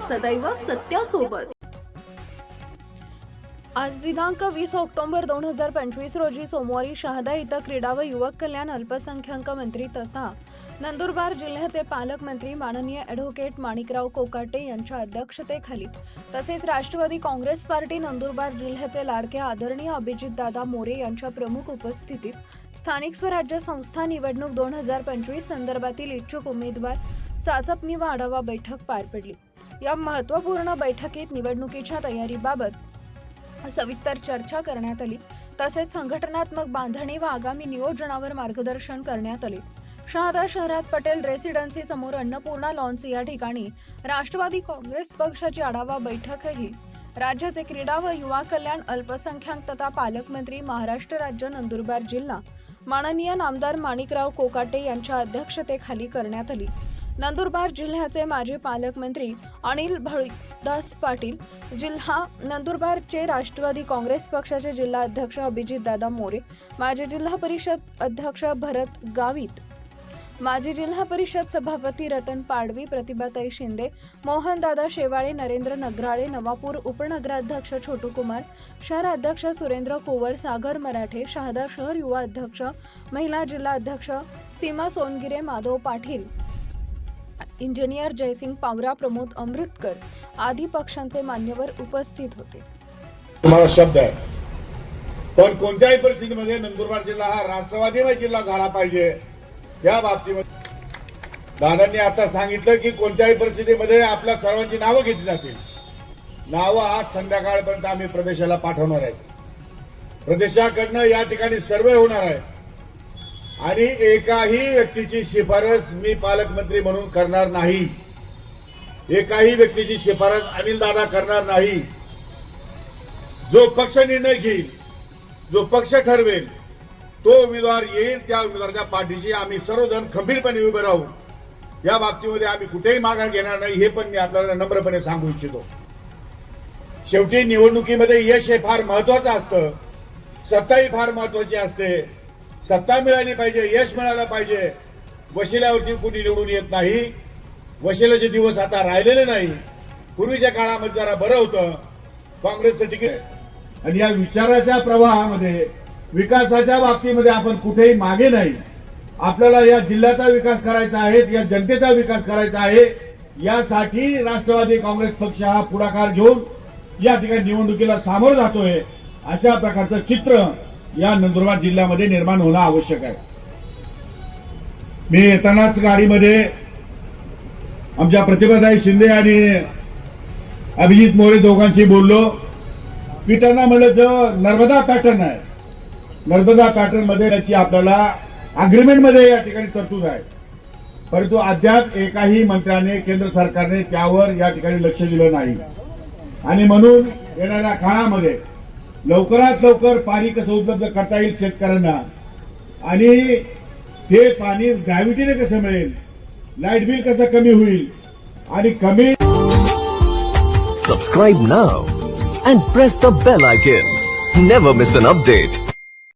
सदैव सत्यासोबत. आज दिनांक वीस ऑक्टोबर दोन हजार पंचवीस रोजी सोमवारी शहादा इथं क्रीडा व युवक कल्याण अल्पसंख्याक मंत्री तथा नंदुरबार जिल्ह्याचे पालकमंत्री माननीय ॲडव्होकेट माणिकराव कोकाटे यांच्या अध्यक्षतेखाली तसेच राष्ट्रवादी काँग्रेस पार्टी नंदुरबार जिल्ह्याचे लाडके आदरणीय अभिजितदादा मोरे यांच्या प्रमुख उपस्थितीत स्थानिक स्वराज्य संस्था निवडणूक दोन हजार पंचवीस संदर्भातील इच्छुक उमेदवार चाचपणी व आढावा बैठक पार पडली. या महत्त्वपूर्ण बैठकीत निवडणुकीच्या तयारीबाबत सविस्तर चर्चा करण्यात आली. तसेच संघटनात्मक बांधणी व आगामी नियोजनावर मार्गदर्शन करण्यात आले. शहादा शहरात पटेल रेसिडेन्सी समोर अन्नपूर्णा लॉन्स या ठिकाणी राष्ट्रवादी काँग्रेस पक्षाची आढावा बैठकही. राज्याचे क्रीडा व युवा कल्याण अल्पसंख्याक तथा पालकमंत्री महाराष्ट्र राज्य नंदुरबार जिल्हा. माननीय नामदार माणिकराव कोकाटे यांच्या अध्यक्षतेखाली करण्यात आली. नंदुरबार जिल्ह्याचे माजी पालकमंत्री अनिल भळदास पाटील जिल्हा नंदुरबारचे राष्ट्रवादी काँग्रेस पक्षाचे जिल्हा अध्यक्ष अभिजितदादा मोरे माजी जिल्हा परिषद अध्यक्ष भरत गावित माजी जिल्हा परिषद सभापती रतन पाडवी प्रतिभाताई शिंदे मोहनदादा शेवाळे नरेंद्र नगराळे नवापूर उपनगराध्यक्ष छोटू कुमार शहर अध्यक्ष सुरेंद्र कोवर सागर मराठे शहादा शहर युवा अध्यक्ष महिला जिल्हा अध्यक्ष सीमा सोनगिरे माधव पाटील. इंजिनियर जयसिंग पावरा प्रमोद अमृतकर आदी पक्षांचे मान्यवर उपस्थित होते. तुम्हाला शब्द आहे. पण कोणत्याही परिस्थितीमध्ये नंदुरबार जिल्हा हा राष्ट्रवादीमय जिल्हा झाला पाहिजे. या बाबतीमध्ये दादांनी आता सांगितलं की कोणत्याही परिस्थितीमध्ये आपल्या सर्वांची नावं घेतली जातील. नावं आज संध्याकाळपर्यंत आम्ही प्रदेशाला पाठवणार आहेत. प्रदेशाकडनं या ठिकाणी सर्वे होणार आहे आणि एकाही व्यक्तीची शिफारस मी पालकमंत्री म्हणून करणार नाही. एकाही व्यक्तीची शिफारस अनिल दादा करणार नाही. जो पक्ष निर्णय घेईल जो पक्ष ठरवेल तो उमेदवार येईल त्या उमेदवाराच्या पाठीशी आम्ही सर्वजण खंबीरपणे उभे राहू. या बाबतीमध्ये आम्ही कुठेही माघार घेणार नाही हे पण मी आपल्याला नम्रपणे सांगू इच्छितो. शेवटी निवडणुकीमध्ये यश हे फार महत्वाचं असतं. सत्ताही फार महत्वाची असते. सत्ता मिळाली पाहिजे यश मिळालं पाहिजे. वशिल्यावरती कुणी निवडून येत नाही वशिल्याचे दिवस आता राहिलेले नाही. पूर्वीच्या काळामध्ये जरा बरं होतं काँग्रेसचं तिकीट. आणि या विचाराच्या प्रवाहामध्ये विकासाच्या बाबतीमध्ये आपण कुठेही मागे नाही. आपल्याला या जिल्ह्याचा विकास करायचा आहे या जनतेचा विकास करायचा आहे यासाठी राष्ट्रवादी काँग्रेस पक्ष हा पुढाकार घेऊन या ठिकाणी निवडणुकीला सामोरं जातोय अशा प्रकारचं चित्र या नंदुरबार जिल्ह्यामध्ये निर्माण होणं आवश्यक आहे. मी येतानाच गाडीमध्ये आमच्या प्रतिभाताई शिंदे आणि अभिजित मोरे दोघांशी बोललो. मी त्यांना म्हणलं जो नर्मदा पॅटर्न आहे नर्मदा पॅटर्नमध्ये त्याची आपल्याला अग्रीमेंटमध्ये या ठिकाणी तरतूद आहे. परंतु अद्याप एकाही मंत्र्याने केंद्र सरकारने त्यावर या ठिकाणी लक्ष दिलं नाही. आणि म्हणून येणाऱ्या काळामध्ये लवकरात लवकर पाणी कसं उपलब्ध करता येईल शेतकऱ्यांना? आणि ते पाणी ग्रॅव्हिटीने कसं मिळेल? लाइट बिल कसं कमी होईल? आणि कमी subscribe now and press the bell icon never miss an update